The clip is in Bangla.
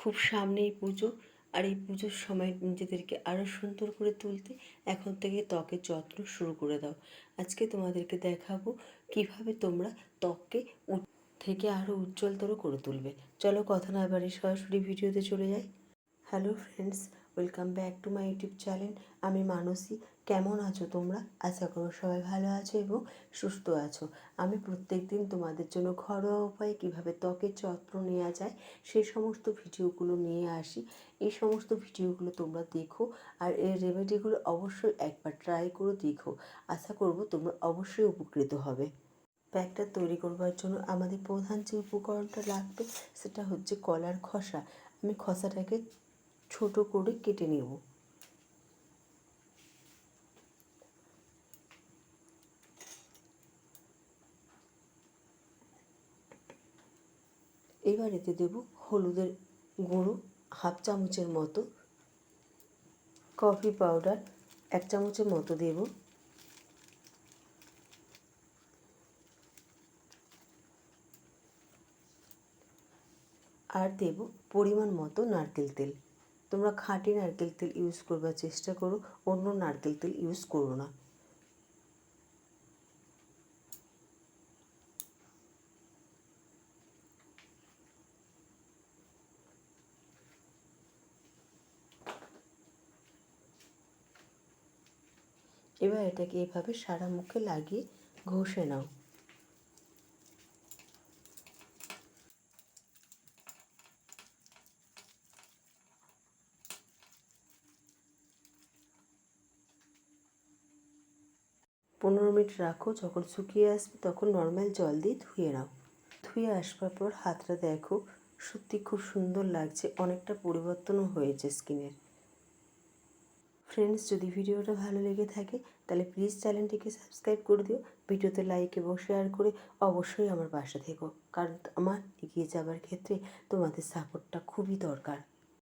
খুব সামনেই পুজো। আর এই পুজোর সময় নিজেদেরকে আরও সুন্দর করে তুলতে এখন থেকে ত্বকের যত্ন শুরু করে দাও। আজকে তোমাদেরকে দেখাবো কীভাবে তোমরা ত্বককে থেকে আরও উজ্জ্বলতর করে তুলবে। চলো কথা না বাড়ি সরাসরি ভিডিওতে চলে যাই। Hello friends welcome back to my YouTube channel আমি মানসী। কেমন আছো তোমরা? আশা করো সবাই ভালো আছো এবং সুস্থ আছো। আমি প্রত্যেক দিন তোমাদের জন্য ঘরোয়া উপায়ে কীভাবে ত্বকের যত্ন নেওয়া যায় সেই সমস্ত ভিডিওগুলো নিয়ে আসি। এই সমস্ত ভিডিওগুলো তোমরা দেখো আর এই রেমেডিগুলো অবশ্যই একবার ট্রাই করে দেখো। আশা করব তোমরা অবশ্যই উপকৃত হবে। প্যাকটা তৈরি করবার জন্য আমাদের প্রধান যে উপকরণটা লাগবে সেটা হচ্ছে কলার খসা। আমি খসাটাকে ছোট করে কেটে নেব। এবার এতে দেব হলুদের গুঁড়ো হাফ চামচের মতো। কফি পাউডার এক চামচের মতো দেব। আর দেব পরিমাণ মতো নারকেল তেল। তোমরা খাঁটি নারকেল তেল ইউজ করবার চেষ্টা করো, অন্য নারকেল তেল ইউজ করো না। এবার এটাকে এভাবে সারা মুখে লাগিয়ে ঘষে নাও। পনেরো মিনিট রাখো, যখন শুকিয়ে আসবে তখন নর্মাল জল দিয়ে ধুয়ে নাও। ধুয়ে আসবার পর হাতটা দেখো, সত্যি খুব সুন্দর লাগছে, অনেকটা পরিবর্তনও হয়েছে স্কিনের ফ্রেন্ডস যদি ভিডিওটা ভালো লেগে থাকে, তাহলে প্লিজ চ্যানেলটিকে সাবস্ক্রাইব করে দিও। ভিডিওতে লাইক এবং শেয়ার করে অবশ্যই আমার পাশে থেকো। কারণ আমার এগিয়ে যাবার ক্ষেত্রে তোমাদের সাপোর্টটা খুবই দরকার।